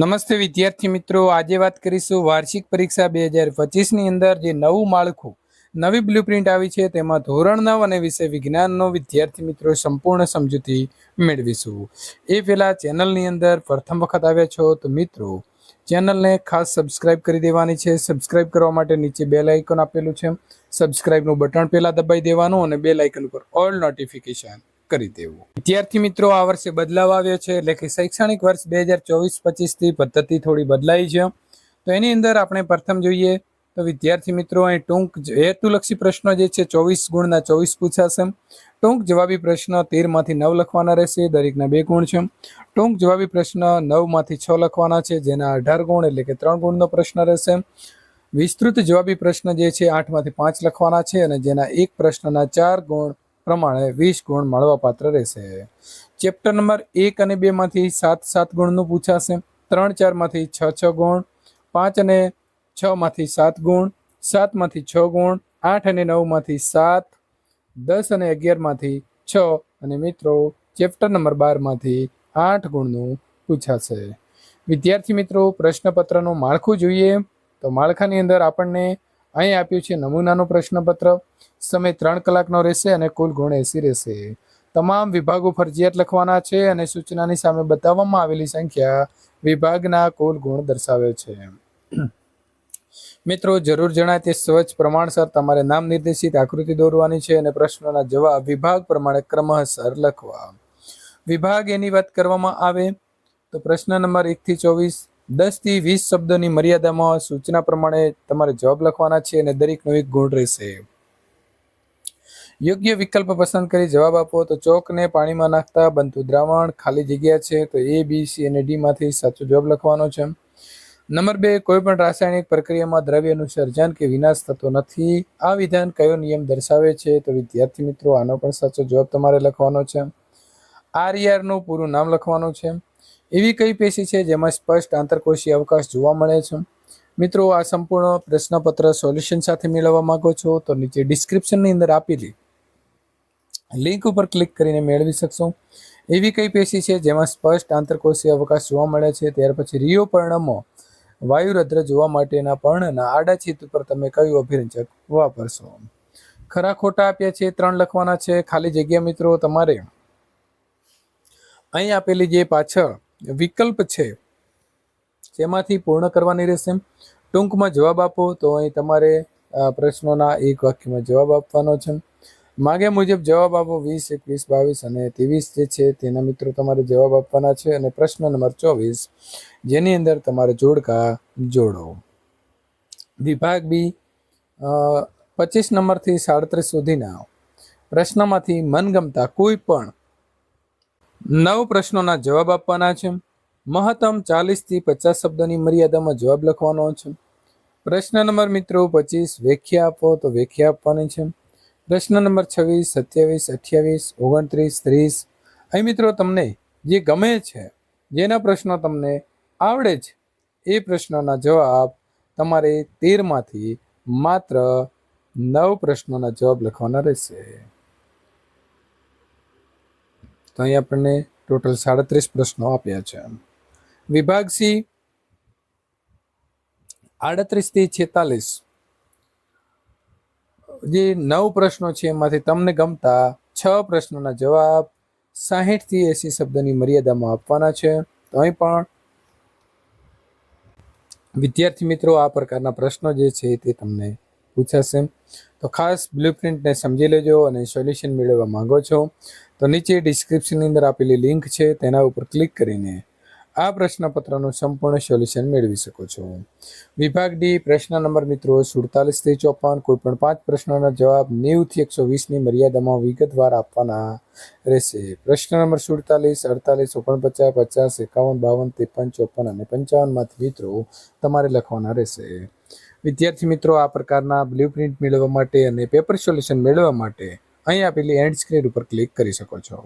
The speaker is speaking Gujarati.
નમસ્તે વિદ્યાર્થી મિત્રો. આજે વાત કરીશું વાર્ષિક પરીક્ષા બે હજાર પચીસની અંદર જે નવું માળખું, નવી બ્લુપ્રિન્ટ આવી છે તેમાં ધોરણ નવ અને વિષય વિજ્ઞાનનો વિદ્યાર્થી મિત્રો સંપૂર્ણ સમજૂતી મેળવીશું. એ પહેલાં ચેનલની અંદર પ્રથમ વખત આવ્યા છો તો મિત્રો, ચેનલને ખાસ સબસ્ક્રાઇબ કરી દેવાની છે. સબસ્ક્રાઇબ કરવા માટે નીચે બેલ આઇકન આપેલું છે. સબસ્ક્રાઇબનું બટન પહેલાં દબાઈ દેવાનું અને બેલ આઇકન ઉપર ઓલ નોટિફિકેશન કરી દેવું. વિદ્યાર્થી મિત્રો, આ વર્ષે બદલાવ આવ્યો છે. એટલે કે શૈક્ષણિક વર્ષ બે હજાર ચોવીસ પચીસથી પદ્ધતિ થોડી બદલાઈ છે. તો એની અંદર આપણે પ્રથમ જોઈએ તો વિદ્યાર્થી મિત્રો, અહીં ટૂંક હેતુલક્ષી પ્રશ્નો જે છે, ચોવીસ ગુણના ચોવીસ પૂછાશે. ટૂંક જવાબી પ્રશ્ન તેરમાંથી નવ લખવાના રહેશે, દરેકના બે ગુણ છે. ટૂંક જવાબી પ્રશ્ન નવમાંથી છ લખવાના છે, જેના અઢાર ગુણ એટલે કે ત્રણ ગુણનો પ્રશ્ન રહેશે. વિસ્તૃત જવાબી પ્રશ્ન જે છે, આઠમાંથી પાંચ લખવાના છે અને જેના એક પ્રશ્નના ચાર ગુણ પ્રમાણે વીસ ગુણ મળવાપાત્ર રહેશે. ચેપ્ટર નંબર એક અને બેમાંથી સાત સાત ગુણનું પૂછાશે. ત્રણ ચારમાંથી છ છ ગુણ, પાંચ અને છમાંથી સાત ગુણ સાતમાંથી છ ગુણ, આઠ અને નવમાંથી સાત, દસ અને અગિયારમાંથી છ અને મિત્રો ચેપ્ટર નંબર બારમાંથી આઠ ગુણનું પૂછાશે. વિદ્યાર્થી મિત્રો, પ્રશ્નપત્રનું માળખું જોઈએ. તો માળખાની અંદર આપણને અહીં આપ્યું છે નમૂનાનું પ્રશ્નપત્ર. સમય ત્રણ કલાકનો રહેશે અને કુલ ગુણ એસી રહેશે. તમામ વિભાગો ફરજિયાત લખવાના છે અને સૂચનાની સામે બતાવવામાં આવેલી સંખ્યા વિભાગના કુલ ગુણ દર્શાવે છે. મિત્રો, જરૂર જણાય તે સ્વચ્છ પ્રમાણસર તમારે નામ નિર્દેશિત આકૃતિ દોરવાની છે અને પ્રશ્નોના જવાબ વિભાગ પ્રમાણે ક્રમશર લખવા. વિભાગ એની વાત કરવામાં આવે તો પ્રશ્ન નંબર એકથી ચોવીસ દસથી વીસ શબ્દોની મર્યાદામાં સૂચના પ્રમાણે તમારે જવાબ લખવાના છે અને દરેકનો એક ગુણ રહેશે. યોગ્ય વિકલ્પ પસંદ કરી જવાબ આપો. તો ચોકને પાણીમાં નાખતા બનતું દ્રાવણ ખાલી જગ્યા છે. તો એ, બી, સી અને ડી માંથી સાચો જવાબ લખવાનો છે. નંબર બે, કોઈ પણ રાસાયણિક પ્રક્રિયામાં દ્રવ્યનું સર્જન કે વિનાશ થતો નથી. આ વિધાન કયો નિયમ દર્શાવે છે? તો વિદ્યાર્થી મિત્રો, આનો પણ સાચો જવાબ તમારે લખવાનો છે. આર આરઈઆરનું પૂરું નામ લખવાનું છે. એવી કઈ પેશી છે જેમાં સ્પષ્ટ આંતરકોષીય અવકાશ જોવા મળે છે? મિત્રો, આ સંપૂર્ણ પ્રશ્નપત્ર સોલ્યુશન સાથે મેળવવા માંગો છો, તો નીચે ડિસ્ક્રિપ્શનની અંદર આપેલી લિંક ઉપર ક્લિક કરીને મેળવી શકશો. એવી કઈ પેશી છે જેમાં સ્પષ્ટ આંતરકોષીય અવકાશ જોવા મળે છે? ત્યાર પછી રિયો પર્ણમો વાયુરદ્ર જોવા માટેના પર્ણના આડા છેદ ઉપર તમે કયું અભિરંજક વાપરશો? ખરા ખોટા આપ્યા છે, ત્રણ લખવાના છે. ખાલી જગ્યા મિત્રો, તમારે અહીં આપેલી જે પાછળ વિકલ્પ છે, જેમાંથી પૂર્ણ કરવાની રહેશે ટૂંકમાં જવાબ આપો તો અહીં તમારે પ્રશ્નોના એક વાક્યમાં જવાબ આપવાનો છે માગ્યા મુજબ જવાબ આપો વીસ, એકવીસ, બાવીસ અને ત્રેવીસ જે છે તેના મિત્રો તમારે જવાબ આપવાના છે અને પ્રશ્ન નંબર ચોવીસ, જેની અંદર તમારે જોડકા જોડો. વિભાગ બી પચીસ નંબરથી સાડત્રીસ સુધીના પ્રશ્નમાંથી મનગમતા કોઈ પણ નવ પ્રશ્નોના જવાબ આપવાના છે. મહત્તમ ચાલીસથી પચાસ શબ્દોની મર્યાદામાં જવાબ લખવાનો છે. પ્રશ્ન નંબર મિત્રો પચીસ, વ્યાખ્યા આપો તો વ્યાખ્યા આપવાની છે. પ્રશ્ન નંબર છવ્વીસ, સત્યાવીસ, અઠ્યાવીસ, ઓગણત્રીસ, ત્રીસ. અહીં મિત્રો તમને જે ગમે છે, જેના પ્રશ્નો તમને આવડે છે, એ પ્રશ્નોના જવાબ તમારે તેરમાંથી માત્ર નવ પ્રશ્નોના જવાબ લખવાના રહેશે. તો અહીં આપણને ટોટલ સાડત્રીસ પ્રશ્નો આપ્યા છે. વિભાગ સી, આડત્રીસથી છેતાલીસ. જે નવ પ્રશ્નો છે એમાંથી તમને ગમતા છ પ્રશ્નોના જવાબ સાહીઠથી એસી શબ્દની મર્યાદામાં આપવાના છે. તો અહીં પણ વિદ્યાર્થી મિત્રો આ પ્રકારના પ્રશ્નો જે છે તે તમને પૂછાશે. તો ખાસ બ્લુપ્રિન્ટને સમજી લેજો અને સોલ્યુશન મેળવવા માંગો છો. તો નીચે ડિસ્ક્રિપ્શનની અંદર આપેલી લિંક છે, તેના ઉપર ક્લિક કરીને આ પ્રશ્નપત્રનું સંપૂર્ણ સોલ્યુશન મેળવી શકો છો. વિભાગ ડી પ્રશ્ન નંબર મિત્રો સુડતાલીસથી ચોપન કોઈ પણ પાંચ પ્રશ્નોના જવાબ નેવુંથી એકસો વીસની મર્યાદામાં વિગતવાર આપવાના રહેશે. પ્રશ્ન નંબર સુડતાલીસ, અડતાલીસ, ઓગણપચાસ, પચાસ, એકાવન, બાવન, ત્રેપન ચોપન અને પંચાવનમાંથી મિત્રો તમારે લખવાના રહેશે. વિદ્યાર્થી મિત્રો, આ પ્રકારના બ્લ્યુ પ્રિન્ટ મેળવવા માટે અને પેપર સોલ્યુશન મેળવવા માટે અહીં આપેલી એન્ડ સ્ક્રીન ઉપર ક્લિક કરી શકો છો.